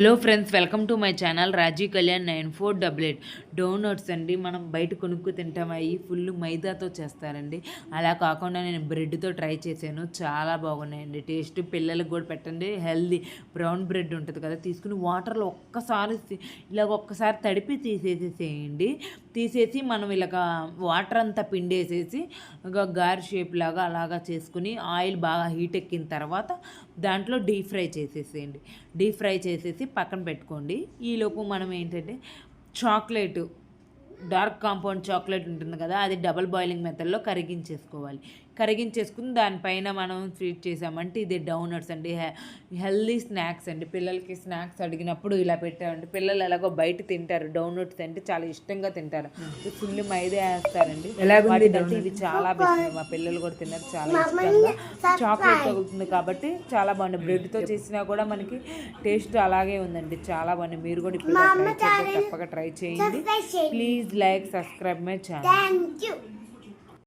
Hello friends welcome to my channel Raji Kalyan nine four double eight donuts అండి మనం బయట కొనుక్కు తింటాం అవి ఫుల్ మైదాతో చేస్తారండి. అలా కాకుండా నేను బ్రెడ్తో ట్రై చేశాను చాలా బాగున్నాయండి. టేస్ట్ పిల్లలకు కూడా పెట్టండి హెల్దీ బ్రౌన్ బ్రెడ్ ఉంటుంది కదా తీసుకుని వాటర్లో ఒక్కసారి ఇలాగ ఒక్కసారి తడిపి తీసేసేసేయండి. తీసేసి మనం ఇలాగ వాటర్ అంతా పిండేసేసి ఇక గారి షేప్ లాగా అలాగా చేసుకుని ఆయిల్ బాగా హీట్ ఎక్కిన తర్వాత దాంట్లో డీప్ ఫ్రై చేసేసేయండి. డీప్ ఫ్రై చేసేసి పక్కన పెట్టుకోండి. ఈలోపు మనం ఏంటంటే చాక్లెట్ డార్క్ కాంపౌండ్ చాక్లెట్ ఉంటుంది కదా అది డబల్ బాయిలింగ్ మెథడ్లో కరిగించేసుకోవాలి. కరిగించేసుకుని దానిపైన మనం స్వీట్ చేసామంటే ఇది డౌనట్స్ అండి. హె- హెల్దీ స్నాక్స్ అండి. పిల్లలకి స్నాక్స్ అడిగినప్పుడు ఇలా పెట్టామండి. పిల్లలు ఎలాగో బయట తింటారు. డౌనట్స్ అంటే చాలా ఇష్టంగా తింటారు. ఫుల్ మైదా వేస్తారండి. వాటికంటే ఇవి చాలా బెస్ట్ మా పిల్లలు కూడా తిన్నారు. చాలా ఇష్టంగా. చాక్లెట్ తగులుతుంది కాబట్టి చాలా బాగుంది. బ్రెడ్తో చేసినా కూడా మనకి టేస్ట్ అలాగే ఉందండి. చాలా బాగుంది. మీరు కూడా ఇప్పుడు ట్రై చేస్తే తప్పక ట్రై చేయండి. Please Please like, subscribe my channel. Thank you.